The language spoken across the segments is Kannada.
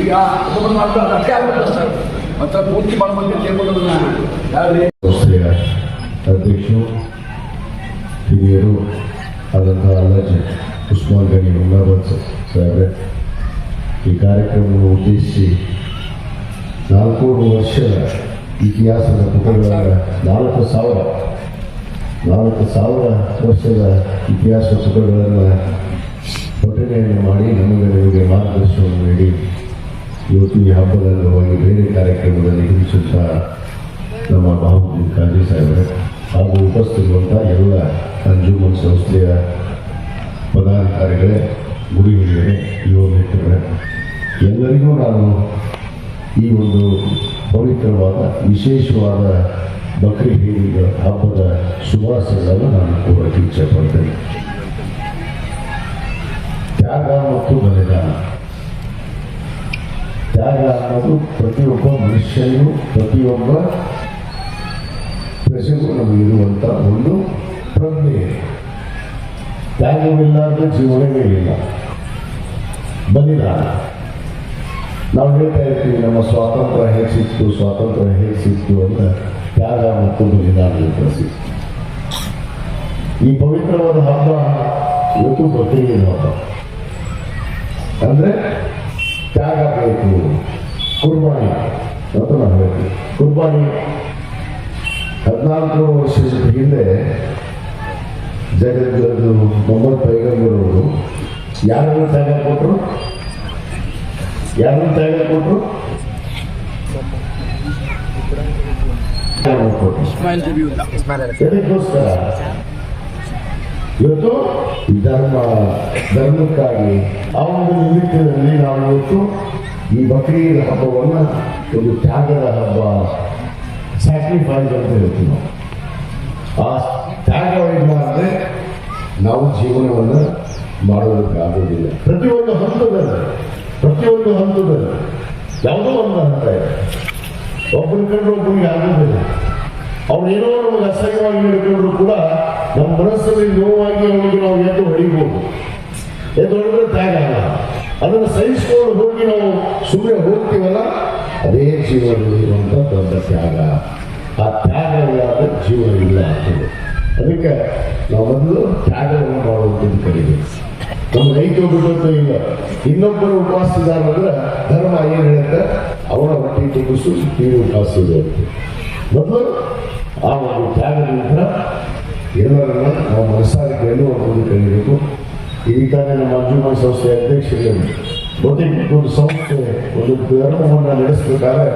ಈಗ ಅದನ್ನು ಮಾಡ್ತಾರೆ ಅಷ್ಟೇ ಆಗುತ್ತೆ ಸರ್ ಮತ್ತೆ ಪೂರ್ತಿ ಮಾಡ್ಬೇಕು ಕೇಳ್ಬೋದನ್ನ ಯಾರು ಅಧ್ಯಕ್ಷರು, ಹಿರಿಯರು ಆದಂತಹ ಅಲ್ಲಾಜಿ ಉಸ್ಮಾನ್ ಗನಿ ಈ ಕಾರ್ಯಕ್ರಮವನ್ನು ಉದ್ದೇಶಿಸಿ ನಾಲ್ಕೂರು ವರ್ಷದ ಇತಿಹಾಸದ ಪುಟಗಳ ನಾಲ್ಕು ಸಾವಿರ ನಾಲ್ಕು ಸಾವಿರ ವರ್ಷದ ಇತಿಹಾಸ ಪುಟಗಳನ್ನು ಪಠಣೆಯನ್ನು ಮಾಡಿ ನಮಗೆ ನಿಮಗೆ ಮಾರ್ಗದರ್ಶನವನ್ನು ನೀಡಿ. ಇವತ್ತು ಈ ಹಬ್ಬದ ಅಂಗವಾಗಿ ಬೇರೆ ಕಾರ್ಯಕ್ರಮದಲ್ಲಿ ಹಿಡಿಸುತ್ತಾ ನಮ್ಮ ಬಾಹುಬಲಿ ಕಾಜಿ ಸಾಹೇಬರು ಹಾಗೂ ಉಪಸ್ಥಿತಿರುವಂಥ ಎಲ್ಲ ಅಂಜುಮನ್ ಸಂಸ್ಥೆಯ ಪದಾಧಿಕಾರಿಗಳೇ, ಗುರು ಹಿರಿಯರೇ, ಯುವ ಮಿತ್ರರೇ, ಎಲ್ಲರಿಗೂ ನಾನು ಈ ಒಂದು ಪವಿತ್ರವಾದ, ವಿಶೇಷವಾದ ಬಕ್ರಿ ಈದ್ ಹಬ್ಬದ ಶುಭಾಶಯಗಳನ್ನು ನಾನು ಕೋರಕ್ಕೆ ಇಚ್ಛೆ ಪಡ್ತೇನೆ ತ್ಯಾಗ ಮತ್ತು ಬಲಿದಾನ. ತ್ಯಾಗ ಅನ್ನೋದು ಪ್ರತಿಯೊಬ್ಬ ಮನುಷ್ಯನಿಗೂ, ಪ್ರತಿಯೊಬ್ಬ ಪ್ರಜೆಗೂ ನಮಗಿರುವಂಥ ಒಂದು ಪ್ರಜ್ಞೆ. ಅಂದರೆ ಜೀವನವೇ ಇಲ್ಲ. ಬಲಿದಾನ. ನಾವು ಹೇಳ್ತಾ ಇರ್ತೀವಿ, ನಮ್ಮ ಸ್ವಾತಂತ್ರ್ಯ ಹೇಗೆ ಸಿಕ್ತು ಸ್ವಾತಂತ್ರ್ಯ ಹೇಗೆ ಸಿಕ್ತು ಅಂತ ತ್ಯಾಗ ಮತ್ತು ಬಲಿದಾನ ಸಿಕ್ತು ಈ ಪವಿತ್ರವಾದ ಹಬ್ಬ ಇವತ್ತು ಪ್ರತಿನಿಧಿ ಹಬ್ಬ. ಅಂದ್ರೆ ತ್ಯಾಗ ಬೇಕು, ಕುರ್ಬಾನಿ. ಅಂತ ನಾವು ಹೇಳ್ತೀವಿ. ಕುರ್ಬಾನಿ ಹದಿನಾಲ್ಕು ವರ್ಷದ ಹಿಂದೆ ಜಗದ್ಗುರು, ಮೊಹಮ್ಮದ್ ಪೈಗಂಬರವರು ಯಾರನ್ನು ತ್ಯಾಗ ಕೊಟ್ಟರು ಯಾರನ್ನು ತ್ಯಾಗ ಕೊಟ್ಟರು ತ್ಯಾಗ ಕೊಟ್ರು. ಎದಕ್ಕೋಸ್ಕರ ಇವತ್ತು ಧರ್ಮ ಧರ್ಮಕ್ಕಾಗಿ ಆ ಒಂದು ನಿಮಿತ್ತದಲ್ಲಿ ನಾವು ಇವತ್ತು ಈ ಬಕ್ರೀದ್ ಹಬ್ಬವನ್ನು ಒಂದು ತ್ಯಾಗದ ಹಬ್ಬ ಸ್ಯಾಕ್ರಿಫೈಸ್ ಅಂತ ಹೇಳ್ತೀವಿ ನಾವು. ಆ ತ್ಯಾಗವಿಲ್ಲ ಅಂದರೆ ನಾವು ಜೀವನವನ್ನು ಮಾಡೋದಕ್ಕಾಗೋದಿಲ್ಲ ಪ್ರತಿಯೊಂದು ಹಂತದಲ್ಲಿ ಪ್ರತಿಯೊಂದು ಹಂತದಲ್ಲಿ ಯಾವುದೋ ಒಂದು ಹಂತ ಇದೆ. ಒಬ್ಬನ ಕಂಡ್ರೆ ಒಬ್ಬನಿಗೆ ಆಗುವುದಿಲ್ಲ ಅವನೇನೋ ನಮಗೆ ಅಸಹ್ಯವಾಗಿ ಹಿಡ್ಕೊಂಡ್ರು ಕೂಡ ನಮ್ಮ ಮನಸ್ಸಲ್ಲಿ ನೋವಾಗಿ ಅವನಿಗೆ ನಾವು ಎದ್ದು ಹೊಡಿಬಹುದು ಎದ್ದು ಹೊಡೆದ್ರೆ ತ್ಯಾಗ ಅಲ್ಲ. ಅದನ್ನು ಸಹಿಸಿಕೊಂಡು ಹೋಗಿ ನಾವು ಸುಮ್ಮನೆ ಹೋಗ್ತೀವಲ್ಲ, ಅದೇ ಜೀವನದಲ್ಲಿರುವಂಥ ದೊಡ್ಡ ತ್ಯಾಗ. ಆ ತ್ಯಾಗ ಇಲ್ಲದ ಜೀವನ ಇಲ್ಲ ಆಗ್ತದೆ ಅದಕ್ಕೆ ನಾವು ಮೊದಲು ತ್ಯಾಗವನ್ನು ಮಾಡುವಂಥದ್ದು ಕಲಿಬೇಕು ನಮ್ಮ ರೈತ ಬಿಡುತ್ತೋ ಇಲ್ಲ. ಇನ್ನೊಬ್ಬರು ಉಪವಾಸ ಇದ್ದಾರಂದ್ರೆ ಧರ್ಮ ಏನು ಹೇಳುತ್ತೆ? ಅವರ ಹೊಟ್ಟೆ ತುಂಬಿಸು ನೀವು ಉಪವಾಸ ಇರುತ್ತೆ ಮೊದಲು ಆ ಒಂದು ತ್ಯಾಗದಿಂದ ಎಲ್ಲರನ್ನ ನಾವು ಮನಸ್ಸಾಗಿ ಗೆಲ್ಲುವಂಥದ್ದು ಕಲಿಬೇಕು ಇದಕ್ಕಾಗಿ ನಮ್ಮ ಅಂಜುಮಾನ್ ಸಂಸ್ಥೆ ಅಧ್ಯಕ್ಷರು ಬಹುತೇಕ ಒಂದು ಸಂಸ್ಥೆ, ಒಂದು ಧರ್ಮವನ್ನು ನಡೆಸಬೇಕಾದ್ರೆ,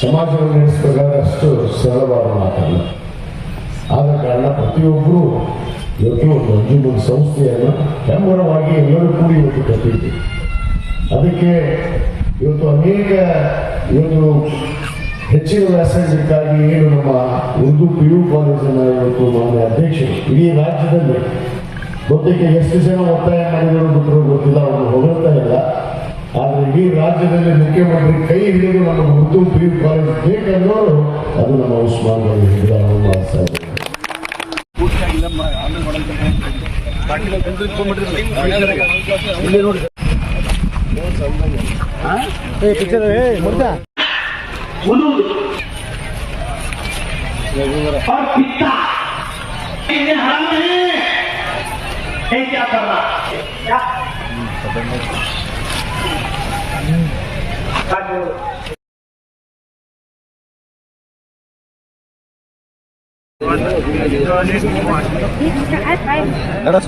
ಸಮಾಜವನ್ನು ನಡೆಸಬೇಕಾದ್ರೆ ಅಷ್ಟು ಸರಳವಾದ ಮಾತಲ್ಲ. ಆದ ಕಾರಣ ಪ್ರತಿಯೊಬ್ಬರು ಇವತ್ತು ಒಂದು ಸಂಸ್ಥೆಯನ್ನು ಹೆಮ್ಮರವಾಗಿ ಎಲ್ಲರೂ ಕೂಡಿ ಇವತ್ತು ಕಟ್ಟಿದ್ದೀವಿ ಅದಕ್ಕೆ ಇವತ್ತು ಅನೇಕ ಇವತ್ತು ಹೆಚ್ಚಿನ ವ್ಯಾಸಂಗಕ್ಕಾಗಿ ಏನು ನಮ್ಮ ಉರ್ದು ಪಿ ಯು ಕಾಲೇಜಿನ ಇವತ್ತು ಮಾನ್ಯ ಅಧ್ಯಕ್ಷರು ಇಡೀ ರಾಜ್ಯದಲ್ಲಿ ಬಹುತೇಕ ಎಷ್ಟು ಜನ ಒತ್ತಾಯ ಮಾಡಿದ್ರು ರಾಜ್ಯದಲ್ಲಿ ಮುಖ್ಯಮಂತ್ರಿ ಕೈ ಹಿಡಿದು ನಮ್ಮ ಉರ್ದು ಪಿ ಯು ಕಾಲೇಜ್ ಬೇಕನ್ನೋರು ಅದು ನಮ್ಮ ಉಸ್ಮಾನ್ ಗನಿ ಹಿಡಿದ ಸಾಹೇಬ್ और पिता इन्हें हराम नहीं ये क्या कर रहा क्या Terus.